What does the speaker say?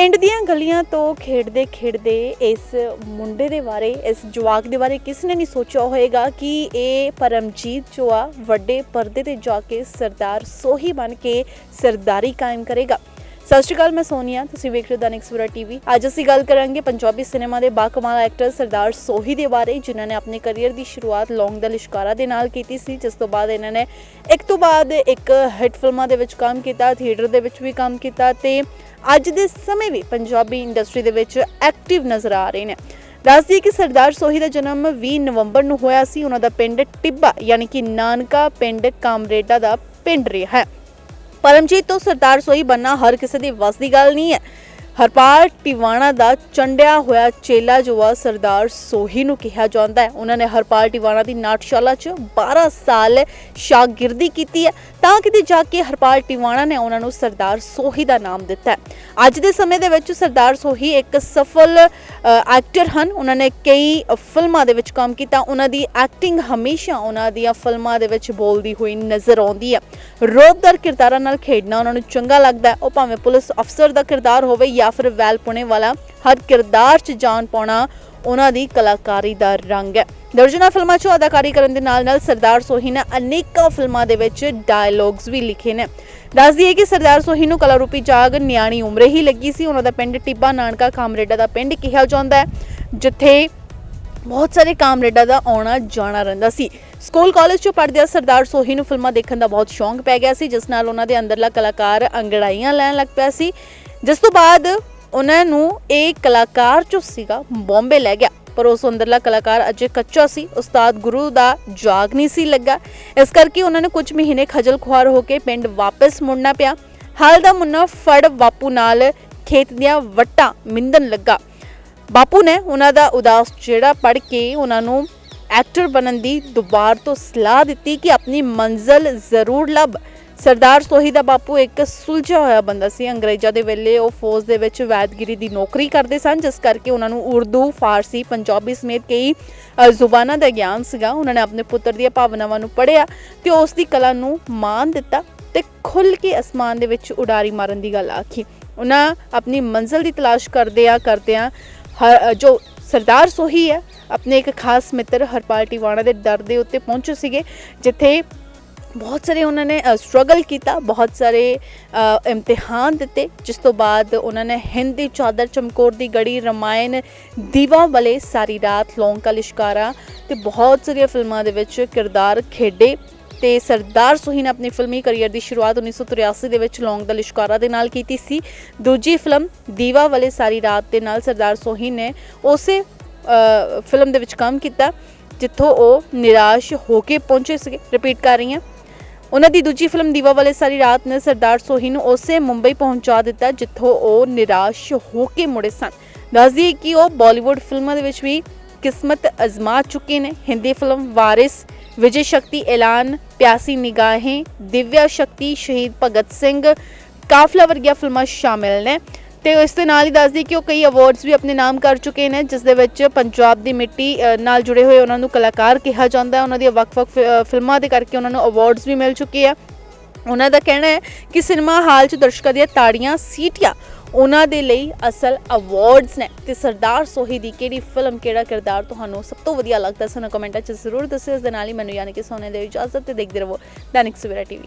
ਪਿੰਡ ਦੀਆਂ ਗਲੀਆਂ ਤੋਂ ਖੇਡਦੇ ਖੇਡਦੇ ਇਸ ਮੁੰਡੇ ਦੇ ਬਾਰੇ, ਇਸ ਜਵਾਕ ਦੇ ਬਾਰੇ ਕਿਸ ਨੇ ਨਹੀਂ ਸੋਚਿਆ ਹੋਵੇਗਾ ਕਿ ਇਹ ਪਰਮਜੀਤ ਜੋ ਆ, ਵੱਡੇ ਪਰਦੇ ਤੇ ਜਾ ਕੇ ਸਰਦਾਰ ਸੋਹੀ ਬਣ ਕੇ ਸਰਦਾਰੀ ਕਾਇਮ ਕਰੇਗਾ। ਸਤਿ ਸ਼੍ਰੀ ਅਕਾਲ, ਮੈਂ ਸੋਨੀਆ, ਤੁਸੀਂ ਵੇਖ ਰਹੇ ਹੋ ਦੈਨਿਕ ਸਵੇਰਾ ਟੀਵੀ। ਅੱਜ ਅਸੀਂ ਗੱਲ ਕਰਾਂਗੇ ਪੰਜਾਬੀ ਸਿਨੇਮਾ ਦੇ ਬਾਕਮਾਲ ਐਕਟਰ ਸਰਦਾਰ ਸੋਹੀ ਦੇ ਬਾਰੇ, ਜਿਨ੍ਹਾਂ ਨੇ ਆਪਣੇ ਕੈਰੀਅਰ ਦੀ ਸ਼ੁਰੂਆਤ ਲੌਂਗ ਦਾ ਲਿਸ਼ਕਾਰਾ ਦੇ ਨਾਲ ਕੀਤੀ ਸੀ, ਜਿਸ ਤੋਂ ਬਾਅਦ ਇਹਨਾਂ ਨੇ ਇੱਕ ਤੋਂ ਬਾਅਦ ਇੱਕ ਹਿੱਟ ਫਿਲਮਾਂ ਦੇ ਵਿੱਚ ਕੰਮ ਕੀਤਾ, ਥੀਏਟਰ ਦੇ ਵਿੱਚ ਵੀ ਕੰਮ ਕੀਤਾ ਤੇ ਅੱਜ ਦੇ ਸਮੇਂ ਵੀ ਪੰਜਾਬੀ ਇੰਡਸਟਰੀ ਦੇ ਵਿੱਚ ਐਕਟਿਵ ਨਜ਼ਰ ਆ ਰਹੇ ਨੇ। ਦੱਸਦੀ ਕਿ ਸਰਦਾਰ ਸੋਹੀ ਦਾ ਜਨਮ 20 ਨਵੰਬਰ ਨੂੰ ਹੋਇਆ ਸੀ। ਉਹਨਾਂ ਦਾ ਪਿੰਡ ਟਿੱਬਾ, ਯਾਨੀ ਕਿ ਨਾਨਕਾ ਪਿੰਡ ਕਾਮਰੇਡਾ ਦਾ ਪਿੰਡ ਰਿਹਾ ਹੈ। ਪਰਮਜੀਤ ਤੋਂ ਸਰਦਾਰ ਸੋਈ ਬੰਨਾ ਹਰ ਕਿਸੇ ਦੀ ਵੱਸ ਦੀ ਗੱਲ ਨਹੀਂ ਹੈ। ਹਰਪਾਲ ਟਿਵਾਣਾ ਦਾ ਚੰਡਿਆ ਹੋਇਆ ਚੇਲਾ ਜੋ ਆ ਸਰਦਾਰ ਸੋਹੀ ਨੂੰ ਕਿਹਾ ਜਾਂਦਾ ਹੈ। ਉਹਨਾਂ ਨੇ ਹਰਪਾਲ ਟਿਵਾਣਾ ਦੀ ਨਾਟਸ਼ਾਲਾ 'ਚ 12 ਸਾਲ ਸ਼ਾਗਿਰਦੀ ਕੀਤੀ ਹੈ। ਤਾਂ ਕਿਤੇ ਜਾ ਕੇ ਹਰਪਾਲ ਟਿਵਾਣਾ ਨੇ ਉਹਨਾਂ ਨੂੰ ਸਰਦਾਰ ਸੋਹੀ ਦਾ ਨਾਮ ਦਿੱਤਾ ਹੈ। ਅੱਜ ਦੇ ਸਮੇਂ ਦੇ ਵਿੱਚ ਸਰਦਾਰ ਸੋਹੀ ਇੱਕ ਸਫਲ ਐਕਟਰ ਹਨ। ਉਹਨਾਂ ਨੇ ਕਈ ਫਿਲਮਾਂ ਦੇ ਵਿੱਚ ਕੰਮ ਕੀਤਾ। ਉਹਨਾਂ ਦੀ ਐਕਟਿੰਗ ਹਮੇਸ਼ਾ ਉਹਨਾਂ ਦੀਆਂ ਫਿਲਮਾਂ ਦੇ ਵਿੱਚ ਬੋਲਦੀ ਹੋਈ ਨਜ਼ਰ ਆਉਂਦੀ ਹੈ। ਰੋਬਦਾਰ ਕਿਰਦਾਰਾਂ ਨਾਲ ਖੇਡਣਾ ਉਹਨਾਂ ਨੂੰ ਚੰਗਾ ਲੱਗਦਾ ਉਹ ਭਾਵੇਂ ਪੁਲਿਸ ਅਫਸਰ ਦਾ ਕਿਰਦਾਰ ਹੋਵੇ ਜਾਂ ਫਿਰ ਵੈਲ ਪੁਣੇ ਵਾਲਾ, ਹਰ ਕਿਰਦਾਰ 'ਚ ਜਾਨ ਪਾਉਣਾ ਉਹਨਾਂ ਦੀ ਕਲਾਕਾਰੀ ਦਾ ਰੰਗ ਹੈ। ਦਰਜਨਾ ਫਿਲਮਾਂ 'ਚ ਅਦਾਕਾਰੀ ਕਰਨ ਦੇ ਨਾਲ ਨਾਲ ਸਰਦਾਰ ਸੋਹੀ ਨੇ ਅਨੇਕਾਂ ਫਿਲਮਾਂ ਦੇ ਵਿੱਚ ਡਾਇਲੌਗਸ ਵੀ ਲਿਖੇ ਨੇ। ਦੱਸ ਦਈਏ ਕਿ ਸਰਦਾਰ ਸੋਹੀ ਨੂੰ ਕਲਾ ਰੂਪੀ ਜਾਗ ਨਿਆਣੀ ਉਮਰੇ ਹੀ ਲੱਗੀ ਸੀ। ਉਹਨਾਂ ਦਾ ਪਿੰਡ ਟਿੱਬਾ ਨਾਨਕਾ ਕਾਮਰੇਡਾ ਦਾ ਪਿੰਡ ਕਿਹਾ ਜਾਂਦਾ ਹੈ, ਜਿੱਥੇ ਬਹੁਤ ਸਾਰੇ ਕਾਮਰੇਡਾਂ ਦਾ ਆਉਣਾ ਜਾਣਾ ਰਹਿੰਦਾ ਸੀ। ਸਕੂਲ ਕਾਲਜ ਚੋਂ ਪੜ੍ਹਦਿਆਂ ਸਰਦਾਰ ਸੋਹੀ ਨੂੰ ਫਿਲਮਾਂ ਦੇਖਣ ਦਾ ਬਹੁਤ ਸ਼ੌਂਕ ਪੈ ਗਿਆ ਸੀ, ਜਿਸ ਨਾਲ ਉਹਨਾਂ ਦੇ ਅੰਦਰਲਾ ਕਲਾਕਾਰ ਅੰਗੜਾਈਆਂ ਲੈਣ ਲੱਗ ਪਿਆ ਸੀ। ਜਿਸ ਤੋਂ ਬਾਅਦ ਉਹਨਾਂ ਨੂੰ ਇਹ ਕਲਾਕਾਰ ਜੋ ਸੀਗਾ, ਬੰਬੇ ਲੈ ਗਿਆ। ਪਰ ਉਸ ਅੰਦਰਲਾ ਕਲਾਕਾਰ ਅਜੇ ਕੱਚਾ ਸੀ। ਉਸਤਾਦ ਗੁਰੂ ਦਾ ਜਾਗ ਨਹੀਂ ਸੀ ਲੱਗਾ। ਇਸ ਕਰਕੇ ਉਹਨਾਂ ਨੂੰ ਕੁਝ ਮਹੀਨੇ ਖਜਲ ਖੁਆਰ ਹੋ ਕੇ ਪਿੰਡ ਵਾਪਸ ਮੁੜਨਾ ਪਿਆ। ਹਾਲ ਦਾ ਮੁੰਨਾ ਫੜ ਬਾਪੂ ਨਾਲ ਖੇਤ ਦੀਆਂ ਵੱਟਾਂ ਮਿੰਦਨ ਲੱਗਾ। ਬਾਪੂ ਨੇ ਉਹਨਾਂ ਦਾ ਉਦਾਸ ਜਿਹੜਾ ਪੜ ਕੇ ਉਹਨਾਂ ਨੂੰ ਐਕਟਰ ਬਣਨ ਦੀ ਦੁਬਾਰ ਤੋਂ ਸਲਾਹ ਦਿੱਤੀ ਕਿ ਆਪਣੀ ਮੰਜ਼ਲ ਜ਼ਰੂਰ ਲੱਭ। ਸਰਦਾਰ ਸੋਹੀ ਦਾ ਬਾਪੂ ਇੱਕ ਸੁਲਝਿਆ ਹੋਇਆ ਬੰਦਾ ਸੀ। ਅੰਗਰੇਜ਼ਾਂ ਦੇ ਵੇਲੇ ਉਹ ਫੌਜ ਦੇ ਵਿੱਚ ਵੈਦਗਿਰੀ ਦੀ ਨੌਕਰੀ ਕਰਦੇ ਸਨ, ਜਿਸ ਕਰਕੇ ਉਹਨਾਂ ਨੂੰ ਉਰਦੂ, ਫਾਰਸੀ, ਪੰਜਾਬੀ ਸਮੇਤ ਕਈ ਜ਼ੁਬਾਨਾਂ ਦਾ ਗਿਆਨ ਸੀਗਾ। ਉਹਨਾਂ ਨੇ ਆਪਣੇ ਪੁੱਤਰ ਦੀਆਂ ਭਾਵਨਾਵਾਂ ਨੂੰ ਪੜ੍ਹਿਆ ਤੇ ਉਸ ਦੀ ਕਲਾ ਨੂੰ ਮਾਣ ਦਿੱਤਾ ਤੇ ਖੁੱਲ ਕੇ ਅਸਮਾਨ ਦੇ ਵਿੱਚ ਉਡਾਰੀ ਮਾਰਨ ਦੀ ਗੱਲ ਆਖੀ। ਉਹਨਾਂ ਆਪਣੀ ਮੰਜ਼ਲ ਦੀ ਤਲਾਸ਼ ਕਰਦਿਆਂ ਕਰਦਿਆਂ ਹਰ- ਜੋ ਸਰਦਾਰ ਸੋਹੀ ਹੈ। ਆਪਣੇ ਇੱਕ ਖਾਸ ਮਿੱਤਰ ਹਰਪਾਲ ਟਿਵਾਣਾ ਦੇ ਦਰ ਦੇ ਉੱਤੇ ਪਹੁੰਚੇ ਸੀਗੇ, ਜਿੱਥੇ ਬਹੁਤ ਸਾਰੇ ਉਹਨਾਂ ਨੇ ਸਟਰਗਲ ਕੀਤਾ, ਬਹੁਤ ਸਾਰੇ ਇਮਤਿਹਾਨ ਦਿੱਤੇ, ਜਿਸ ਤੋਂ ਬਾਅਦ ਉਹਨਾਂ ਨੇ ਹਿੰਦੀ ਚਾਦਰ ਚਮਕੌਰ ਦੀ ਗੜੀ, ਰਮਾਇਣ, ਦੀਵਾ ਵਾਲੇ ਸਾਰੀ ਰਾਤ ਲੌਂਕਾ ਲਿਸ਼ਕਾਰਾ ਤੇ ਬਹੁਤ ਸਾਰੀਆਂ ਫਿਲਮਾਂ ਦੇ ਵਿੱਚ ਕਿਰਦਾਰ ਖੇਡੇ। ਤੇ ਸਰਦਾਰ ਸੁਹੀ ਨੇ ਆਪਣੀ ਫਿਲਮੀ ਕੈਰੀਅਰ ਦੀ ਸ਼ੁਰੂਆਤ 1983 ਦੇ ਵਿੱਚ ਲੌਂਗ ਦਾ ਲਿਸ਼ਕਾਰਾ ਦੇ ਨਾਲ ਕੀਤੀ ਸੀ। ਦੂਜੀ ਫਿਲਮ ਦੀਵਾ ਵਾਲੇ ਸਾਰੀ ਰਾਤ ਦੇ ਨਾਲ ਸਰਦਾਰ ਸੋਹੀ ਨੇ ਉਸੇ ਫਿਲਮ ਦੇ ਵਿੱਚ ਕੰਮ ਕੀਤਾ, ਜਿੱਥੋਂ ਉਹ ਨਿਰਾਸ਼ ਹੋ ਕੇ ਪਹੁੰਚੇ ਸੀਗੇ। ਰਿਪੀਟ ਕਰ ਰਹੀ ਹਾਂ। ਉਹਨਾਂ ਦੀ ਦੂਜੀ ਫਿਲਮ ਦੀਵਾ ਵਾਲੇ ਸਾਰੀ ਰਾਤ ਨੇ ਸਰਦਾਰ ਸੋਹੀ ਨੂੰ ਉਸੇ ਮੁੰਬਈ ਪਹੁੰਚਾ ਦਿੱਤਾ, ਜਿੱਥੋਂ ਉਹ ਨਿਰਾਸ਼ ਹੋ ਕੇ ਮੁੜੇ ਸਨ। ਦੱਸਦੀ ਕਿ ਉਹ ਬਾਲੀਵੁੱਡ ਫਿਲਮਾਂ ਦੇ ਵਿੱਚ ਵੀ ਕਿਸਮਤ ਅਜ਼ਮਾ ਚੁੱਕੇ ਨੇ। ਹਿੰਦੀ ਫਿਲਮ ਵਾਰਿਸ, ਵਿਜੇ ਸ਼ਕਤੀ, ਐਲਾਨ ਪਿਆਸੀ ਨਿਗਾहें ਦਿਵਿਆ ਸ਼ਕਤੀ ਸ਼ਹੀਦ ਭਗਤ ਸਿੰਘ ਕਾਫਲਾ ਵਰਗੀਆਂ ਫਿਲਮਾਂ ਸ਼ਾਮਿਲ ਨੇ। ਤੇ ਇਸ ਦੇ ਨਾਲ ਹੀ ਦੱਸਦੀ ਕਿ ਉਹ ਕਈ ਅਵਾਰਡਸ ਵੀ ਆਪਣੇ ਨਾਮ ਕਰ ਚੁੱਕੇ ਨੇ, ਜਿਸ ਦੇ ਵਿੱਚ ਪੰਜਾਬ ਦੀ ਮਿੱਟੀ ਨਾਲ ਜੁੜੇ ਹੋਏ ਉਹਨਾਂ ਨੂੰ ਕਲਾਕਾਰ ਕਿਹਾ ਜਾਂਦਾ ਹੈ। ਉਹਨਾਂ ਦੀਆਂ ਵੱਖ-ਵੱਖ ਫਿਲਮਾਂ ਦੇ ਕਰਕੇ ਉਹਨਾਂ ਨੂੰ ਅਵਾਰਡਸ ਵੀ ਮਿਲ ਚੁੱਕੇ ਆ। ਉਹਨਾਂ ਦਾ ਕਹਿਣਾ ਹੈ ਕਿ ਸਿਨੇਮਾ ਹਾਲ 'ਚ ਦਰਸ਼ਕਾਂ ਦੀਆਂ ਤਾੜੀਆਂ, ਸੀਟੀਆਂ ਉਹਨਾਂ ਦੇ ਲਈ ਅਸਲ ਅਵਾਰਡਸ ਨੇ। ਤੇ ਸਰਦਾਰ ਸੋਹੀ ਦੀ ਕਿਹੜੀ ਫਿਲਮ ਕਿਹੜਾ ਕਿਰਦਾਰ ਤੁਹਾਨੂੰ ਸਭ ਤੋਂ ਵਧੀਆ ਲੱਗਦਾ ਸਾਨੂੰ ਕਮੈਂਟਾਂ 'ਚ ਜ਼ਰੂਰ ਦੱਸਿਓ। ਇਸ ਦੇ ਨਾਲ ਹੀ ਮੈਨੂੰ ਯਾਨੀ ਕਿ ਸੋਨੇ ਦੇ ਇਜਾਜ਼ਤ ਤੇ ਦੇਖਦੇ ਰਹੋ ਦੈਨਿਕ ਸਵੇਰਾ ਟੀਵੀ।